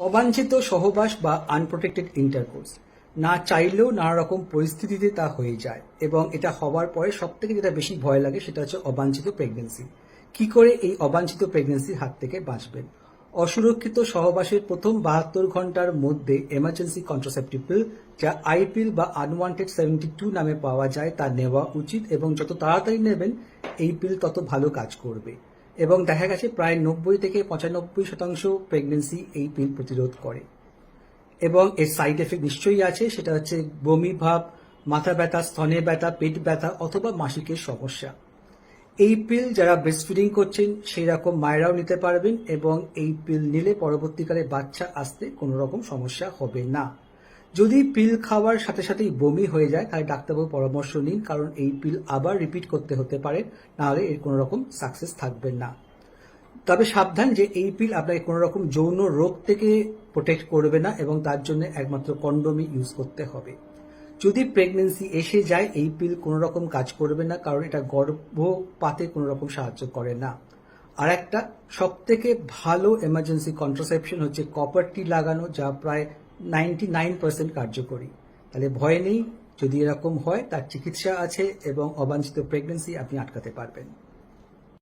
অবাঞ্ছিত সহবাস বা আনপ্রোটেক্টেড ইন্টারকোর্স না চাইলেও নানা রকম পরিস্থিতিতে তা হয়ে যায় এবং এটা হওয়ার পরে সব থেকে যেটা বেশি ভয় লাগে সেটা হচ্ছে অবাঞ্ছিত প্রেগনেন্সি কি করে এই অবাঞ্ছিত প্রেগনেন্সির হাত থেকে বাঁচবেন? অসুরক্ষিত সহবাসের প্রথম বাহাত্তর ঘণ্টার মধ্যে এমার্জেন্সি কন্ট্রাসেপটিভ পিল যা আইপিল বা আনওয়ান্টেড সেভেন্টি টু নামে পাওয়া যায়, তা নেওয়া উচিত এবং যত তাড়াতাড়ি নেবেন, এই পিল তত ভালো কাজ করবে। এবং দেখা গেছে প্রায় নব্বই থেকে পঁচানব্বই শতাংশ প্রেগনেন্সি এই পিল প্রতিরোধ করে। এবং এর সাইড এফেক্ট নিশ্চয়ই আছে, সেটা হচ্ছে বমি ভাব, মাথা ব্যথা, স্তনে ব্যথা, পেট ব্যথা অথবা মাসিকের সমস্যা। এই পিল যারা ব্রেস্ট ফিডিং করছেন, সেই রকম মায়েরাও নিতে পারবেন এবং এই পিল নিলে পরবর্তীকালে বাচ্চা আসতে কোনো রকম সমস্যা হবে না। যদি পিল খাওয়ার সাথে সাথেই বমি হয়ে যায়, তাহলে ডাক্তারবাবু পরামর্শ নিন, কারণ এই পিল আবার রিপিট করতে হতে পারে, নাহলে এর কোনো রকম সাকসেস থাকবে না। তবে সাবধান যে এই পিল আপনাকে কোনো রকম যৌন রোগ থেকে প্রোটেক্ট করবে না, এবং তার জন্য একমাত্র কন্ডোমই ইউজ করতে হবে। যদি প্রেগনেন্সি এসে যায়, এই পিল কোনো রকম কাজ করবে না, কারণ এটা গর্ভপাতে কোনো রকম সাহায্য করে না। আর একটা সব থেকে ভালো এমার্জেন্সি কন্ট্রাসেপশন হচ্ছে কপার টি লাগানো, যা প্রায় নাইনটি নাইন পার্সেন্ট কার্যকরী। তাহলে ভয় নেই, যদি এরকম হয়, তার চিকিৎসা আছে এবং অবাঞ্ছিত প্রেগনেন্সি আপনি আটকাতে পারবেন।